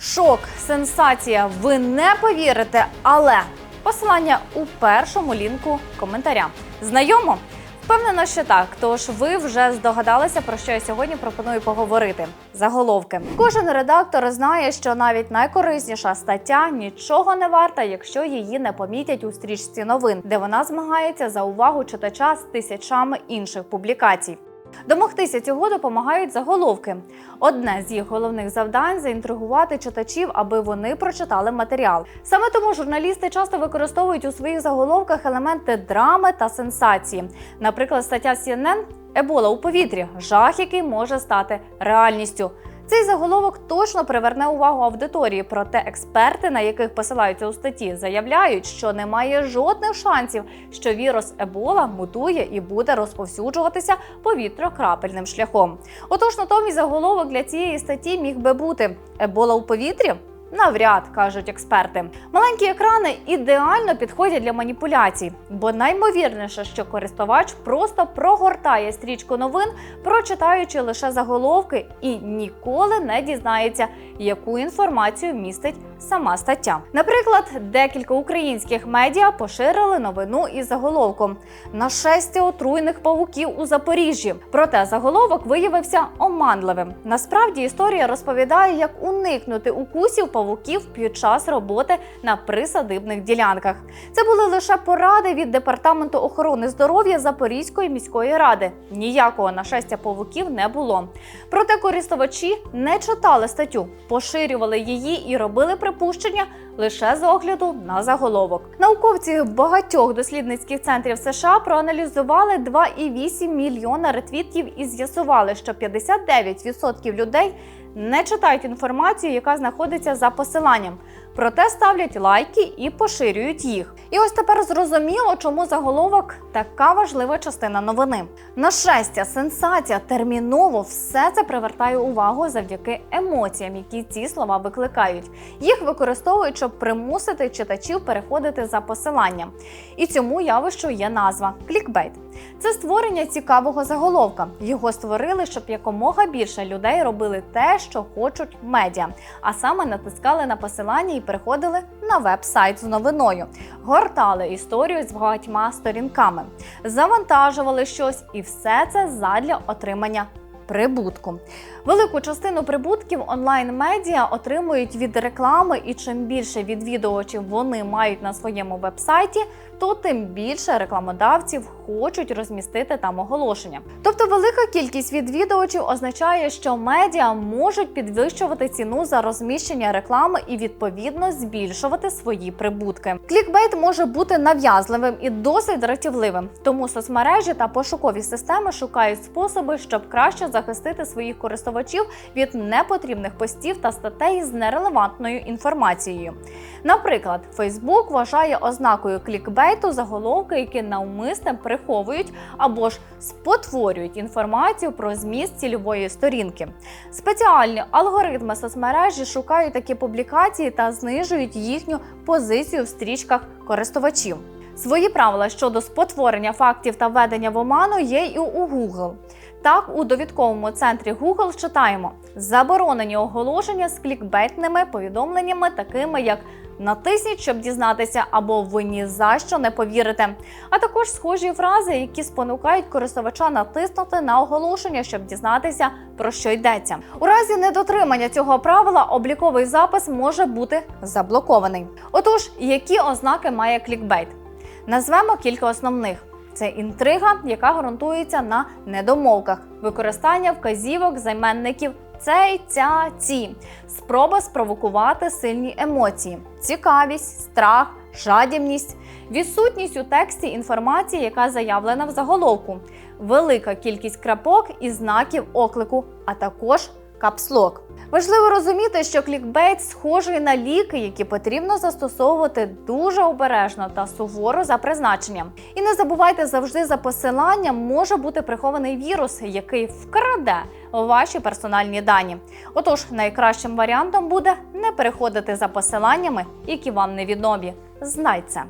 Шок, сенсація. Ви не повірите, але посилання у першому лінку коментаря. Знайомо? Впевнена, що так. Тож ви вже здогадалися, про що я сьогодні пропоную поговорити. Заголовки. Кожен редактор знає, що навіть найкорисніша стаття нічого не варта, якщо її не помітять у стрічці новин, де вона змагається за увагу читача з тисячами інших публікацій. Домогтися цього допомагають заголовки. Одне з їх головних завдань заінтригувати читачів, аби вони прочитали матеріал. Саме тому журналісти часто використовують у своїх заголовках елементи драми та сенсації. Наприклад, стаття CNN Ебола у повітрі жах, який може стати реальністю. Цей заголовок точно приверне увагу аудиторії, проте експерти, на яких посилаються у статті, заявляють, що немає жодних шансів, що вірус Ебола мутує і буде розповсюджуватися повітрякрапельним шляхом. Отож, натомість заголовок для цієї статті міг би бути Ебола у повітрі. Навряд кажуть експерти. Маленькі екрани ідеально підходять для маніпуляцій, бо наймовірніше, що користувач просто прогортає стрічку новин, прочитаючи лише заголовки, і ніколи не дізнається, яку інформацію містить сама стаття. Наприклад, декілька українських медіа поширили новину із заголовком Нашестя отруйних павуків у Запоріжжі. Проте заголовок виявився оманливим. Насправді історія розповідає, як уникнути укусів павуків під час роботи на присадибних ділянках. Це були лише поради від департаменту охорони здоров'я Запорізької міської ради. Ніякого нашестя павуків не було. Проте користувачі не читали статтю, поширювали її і робили припущення лише з огляду на заголовок. Науковці багатьох дослідницьких центрів США проаналізували 2,8 мільйона ретвітів і з'ясували, що 59% людей не читають інформацію, яка знаходиться за посиланням. Проте ставлять лайки і поширюють їх. І ось тепер зрозуміло, чому заголовок така важлива частина новини. Нашестя, сенсація, терміново все це привертає увагу завдяки емоціям, які ці слова викликають. Їх використовують, щоб примусити читачів переходити за посиланням. І цьому явищу є назва клікбейт. Це створення цікавого заголовка. Його створили, щоб якомога більше людей робили те, що хочуть медіа, а саме натискали на посилання і переходили на веб-сайт з новиною, гортали історію з багатьма сторінками, завантажували щось, і все це задля отримання. Прибутку велику частину прибутків онлайн-медіа отримують від реклами, і чим більше відвідувачів вони мають на своєму веб-сайті, то тим більше рекламодавців хочуть розмістити там оголошення. Тобто, велика кількість відвідувачів означає, що медіа можуть підвищувати ціну за розміщення реклами і відповідно збільшувати свої прибутки. Клікбейт може бути нав'язливим і досить дратівливим, тому соцмережі та пошукові системи шукають способи, щоб краще захистити своїх користувачів від непотрібних постів та статей з нерелевантною інформацією. Наприклад, Facebook вважає ознакою клікбейту заголовки, які навмисне приховують або ж спотворюють інформацію про зміст цільової сторінки. Спеціальні алгоритми соцмережі шукають такі публікації та знижують їхню позицію в стрічках користувачів. Свої правила щодо спотворення фактів та введення в оману є і у Google. Так, у довідковому центрі Google читаємо заборонені оголошення з клікбейтними повідомленнями, такими як натисніть, щоб дізнатися, або ви ні за що не повірите. А також схожі фрази, які спонукають користувача натиснути на оголошення, щоб дізнатися про що йдеться. У разі недотримання цього правила обліковий запис може бути заблокований. Отож, які ознаки має клікбейт? Назвемо кілька основних. Це інтрига, яка ґрунтується на недомовках, використання вказівок займенників цей, ця, ці, спроба спровокувати сильні емоції, цікавість, страх, жадібність, відсутність у тексті інформації, яка заявлена в заголовку, велика кількість крапок і знаків оклику, а також капслок. Важливо розуміти, що клікбейт схожий на ліки, які потрібно застосовувати дуже обережно та суворо за призначенням. І не забувайте завжди за посиланням може бути прихований вірус, який вкраде ваші персональні дані. Отож, найкращим варіантом буде не переходити за посиланнями, які вам невідомі. Знай це.